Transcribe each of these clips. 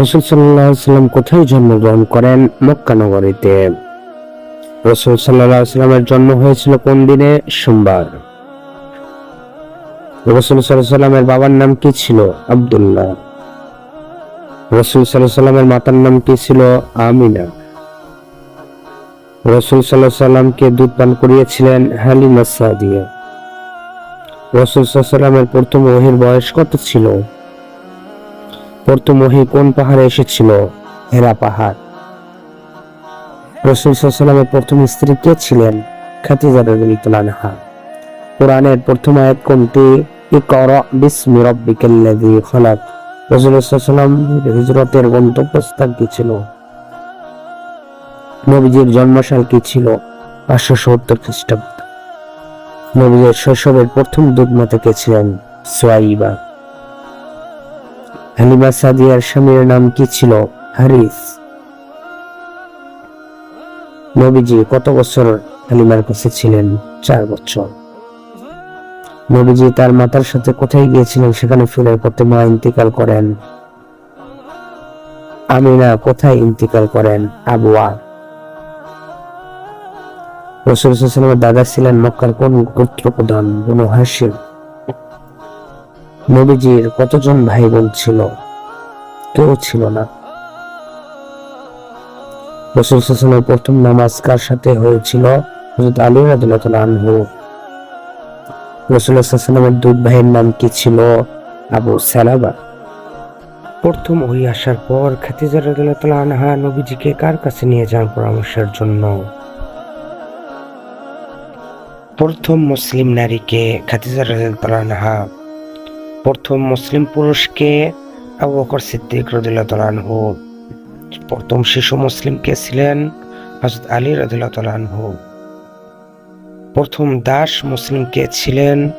রসুল সাল্লাম কোথায় জন্মগ্রহণ করেন? মক্কা নগরীতে। রসুল সাল্লাহ সাল্লামের জন্ম হয়েছিল কোন দিনে? সোমবার। রসুল সাল্লামের বাবার নাম কি ছিল? আব্দুল্লাহ। রসুল সাল্লামের মাতার নাম কি ছিল? আমিনা। রসুল সাল্লাহ সাল্লামকে দুধ পান করিয়েছিলেন? হালিমা সাদিয়া। রসুল সাল্লামের প্রথম ওহির বয়স কত ছিল? প্রথম কোন পাহাড়ে এসেছিল? হেরা পাহাড়। রসুল সাল্লামের প্রথম স্ত্রী কে ছিলেন? খাতিজা কোরআনের প্রথম আয়াত কোনটি? বিসমি খলাক। রাসূল সাল্লাম হিজরতের গন্তব্যস্থান কি ছিল? নবীজির জন্মসাল কি ছিল? পাঁচশো সত্তর খ্রিস্টাব্দ। নবীজির শৈশবের প্রথম দুধমাতা কে ছিলেন? সোয়াইবা। হালিমা সাদিয়ার স্বামীর নাম কি ছিল? হারিস। নবীজি কত বছর হালিমার কাছে ছিলেন? চার বছর। নবীজি তার মাতার সাথে কোথায় গিয়েছিলেন সেখানে ফিরে করতে মা ইন্তিকাল করেন। আমিনা কোথায় ইন্তিকাল করেন? আবুয়া রসুলের দাদা ছিলেন মক্কার কোন গোত্র প্রধান বনু হাসিম নবীজির কতজন ভাই বোন ছিল? কেউ ছিল না। রসুল সাল্লামের প্রথম নামাজ কার সাথে হয়েছিল? হযরত আলী রাদিয়াল্লাহু আনহু। রসুল্লাহ সাল্লামের দুধ ভাইয়ের নাম কি ছিল? আবু সালাবা প্রথম ওই আসার পর খাতিজা রাদিয়াল্লাহু আনহা নবীজিকে কার কাছে নিয়ে যান পরামর্শের জন্য? প্রথম মুসলিম নারীকে খাতিজা রাদিয়াল্লাহু আনহা প্রথম মুসলিম পুরুষকে আবু বকর সিদ্দিক রাদিয়াল্লাহু আনহু। প্রথম শিশু মুসলিম কে ছিলেন? হযরত আলী রাদিয়াল্লাহু আনহু। প্রথম দাস মুসলিম কে ছিলেন?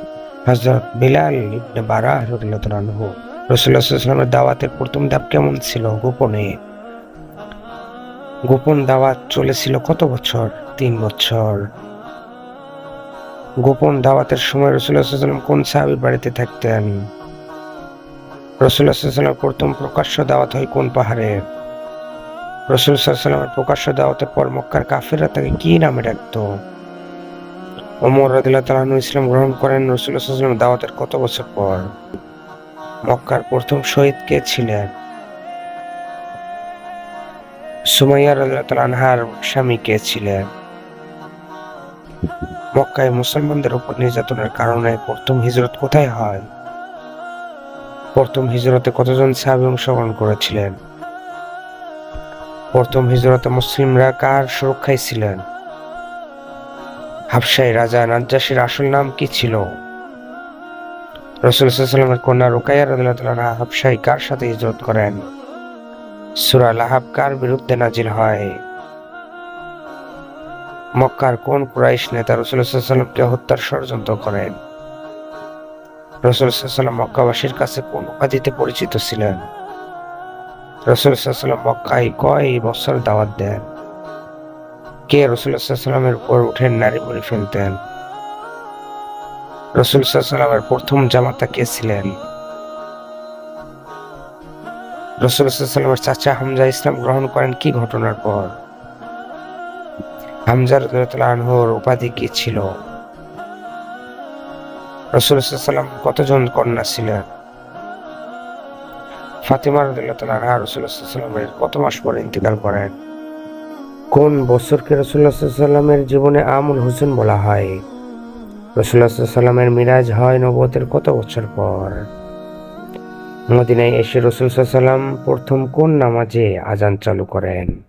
হযরত বিলাল ইবনে বারাহ রাসূলুল্লাহ সাল্লাল্লাহু দাওয়াতের প্রথম ধাপ কেমন ছিল গোপনে? গোপন দাওয়াত চলেছিল কত বছর? তিন বছর। গোপন দাওয়াতের সময় রসুল্লাহ কোন সাহাবির বাড়িতে থাকতেন? রসুল্লাহ সাল্লামের প্রথম প্রকাশ্য দাওয়াত হয় কোন পাহাড়ে? রসুল সাল্লামের প্রকাশ্য দাওয়াতের পর মক্কার কাফেররা তাকে কি নামে ডাকতো? ওমর রাদিল্লাহ ইসলাম গ্রহণ করেন রসুল্লাহ সাল্লাম দাওয়াতের কত বছর পর? মক্কার প্রথম শহীদ কে ছিলেন? সুমাইয়া রাদিল্লাহ স্বামী কে ছিলেন? মক্কায় মুসলমানদের উপর নির্যাতনের কারণে প্রথম হিজরত কোথায় হয়? প্রথম হিজরতে কতজন সাহাবী অংশগ্রহণ করেছিলেন? প্রথম হিজরতে মুসলিমরা কার সুরক্ষায় ছিলেন? হাফসাই রাজা নাজ্জাসীর আসল নাম কি ছিল? রসুল সাল্লামের কন্যা রুকাইয়া রাদিয়াল্লাহু হাফসাই কার সাথে হিজরত করেন? সূরা লাহাব কার বিরুদ্ধে নাজিল হয়? মক্কার কোন কুরাইশ নেতা রসুল্লাহামকে হত্যার ষড়যন্ত্র করেন? রসুল্লাহাম মক্কাবাসীর কাছে কোন উপাধিতে পরিচিত ছিলেন? রসুল্লাহাম মক্কায় কয় বছর দাওয়াত দেন? কে রসুল্লাহামের উপর উঠে নারী বলে ফেলতেন? রসুল রসুল্লাহামের প্রথম জামাতা কে ছিলেন? রসুল রসুল্লাহামের চাচা হামজা ইসলাম গ্রহণ করেন কি ঘটনার পর? হামজার উপাধি কি ছিল? রসুলাম কতজন কন্যা ছিলেন? ফাতিমা আনহা রসুলামের কত মাস পরে ইন্তেকাল করেন? কোন বছরকে রসুল্লাহামের জীবনে আমুল হোসেন বলা হয়? রসুল্লাহামের মিরাজ হয় নবতের কত বছর পর? মদিনায় এসে রসুল সাল্লাম প্রথম কোন নামাজে আজান চালু করেন?